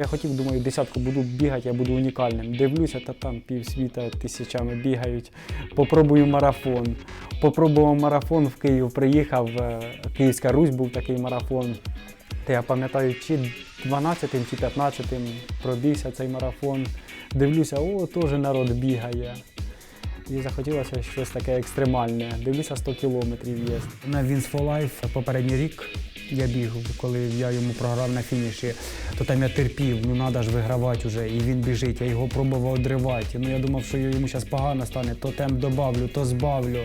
Я хотів, думаю, десятку буду бігати, я буду унікальним. Дивлюся, та там півсвіта тисячами бігають. Попробую марафон. Попробував марафон в Київ, приїхав. е, Київська Русь був такий марафон. Та я пам'ятаю, чи 12-тим, чи 15-тим пробігся цей марафон. Дивлюся, о, теж народ бігає. І захотілося щось таке екстремальне. Дивлюся, 100 кілометрів є. На Wins for Life попередній рік я біг, коли я йому програв на фініші, то там я терпів, ну треба ж вигравати вже. І він біжить, я його пробував одривати. Ну я думав, що йому зараз погано стане, то темп добавлю, то збавлю,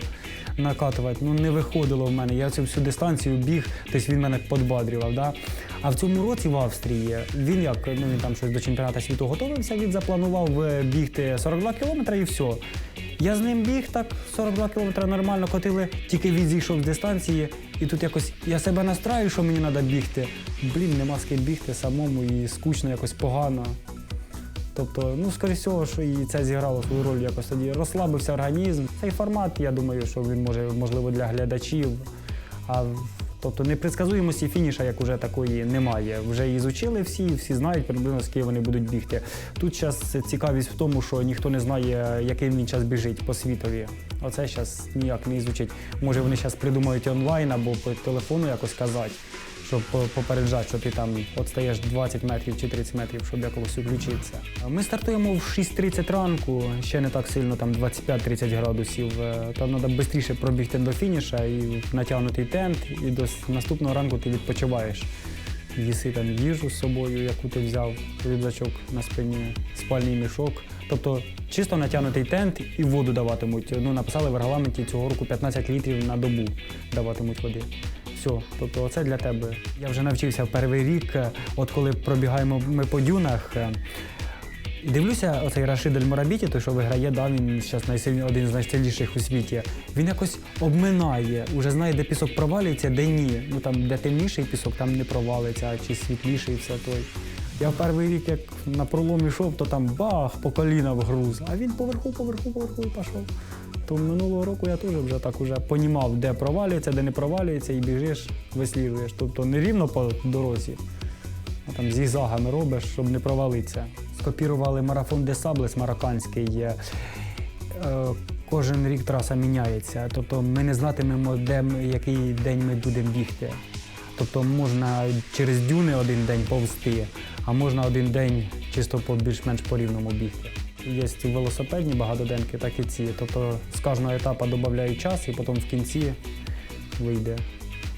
накатувати. Ну не виходило в мене. Я цю всю дистанцію біг, тобто він мене подбадрював. Да? А в цьому році в Австрії він як ну він там щось до чемпіонату світу готувався, він запланував е, бігти 42 кілометри і все. Я з ним біг так 42 кілометри нормально котили, тільки він зійшов з дистанції, і тут якось я себе настраю, що мені треба бігти. Блін, нема з ким бігти самому і скучно, якось погано. Тобто, ну, скоріше всього, що і це зіграло свою роль якось тоді. Розслабився організм. Цей формат, я думаю, що він може можливо для глядачів. А тобто непредсказуємості фініша, як уже такої, немає. Вже її зучили всі, всі знають приблизно, ким вони будуть бігти. Тут зараз цікавість в тому, що ніхто не знає, яким він час біжить по світові. Оце зараз ніяк не звучить. Може, вони зараз придумають онлайн або по телефону якось казати, щоб попереджати, що ти там от стаєш 20 метрів чи 30 метрів, щоб якогось включитися. Ми стартуємо в 6.30 ранку, ще не так сильно, там 25-30 градусів. Е, Там треба швидше пробігти до фініша і натягнутий тент, і до наступного ранку ти відпочиваєш. Їси там їжу з собою, яку ти взяв, рюкзачок на спині, спальний мішок. Тобто чисто натягнутий тент і воду даватимуть. Ну, написали в регламенті цього року 15 літрів на добу даватимуть води. Все, тобто це для тебе. Я вже навчився в перший рік, е, от коли пробігаємо ми по дюнах. е, дивлюся, оцей Рашид Аль-Мурабіті, той, що виграє, да, він зараз найсильні, один з найсильніших у світі. Він якось обминає, уже знає, де пісок провалюється, де ні. Ну там, де темніший пісок, там не провалиться, а чи світліший все той. Я в перший рік, як на пролом йшов, то там бах, по коліна в груз, а він поверху, поверху, поверху і пішов. То минулого року я теж вже так уже понімав, де провалюється, де не провалюється, і біжиш, висліджуєш. Тобто не рівно по дорозі, а там зігзагами робиш, щоб не провалитися. Скопірували марафон де Саблес марокканський. Е, Кожен рік траса міняється. Тобто ми не знатимемо, де який день ми будемо бігти. Тобто можна через дюни один день повзти, а можна один день чисто по більш-менш по рівному бігти. Є ці велосипедні багатоденки, так і ці. Тобто з кожного етапу додають час і потім в кінці вийде.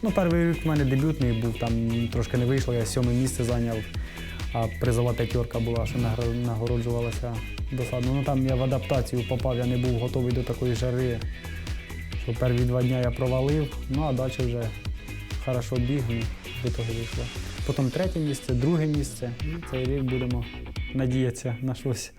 Ну, перший рік в мене дебютний був, там трошки не вийшло, я сьоме місце зайняв, а призова п'ятерка була, що нагороджувалася досадно. Ну там я в адаптацію попав, я не був готовий до такої жари, що перші два дні я провалив, ну а далі вже хорошо біг, ну, до того вийшло. Потім третє місце, друге місце. І цей рік будемо надіятися на щось.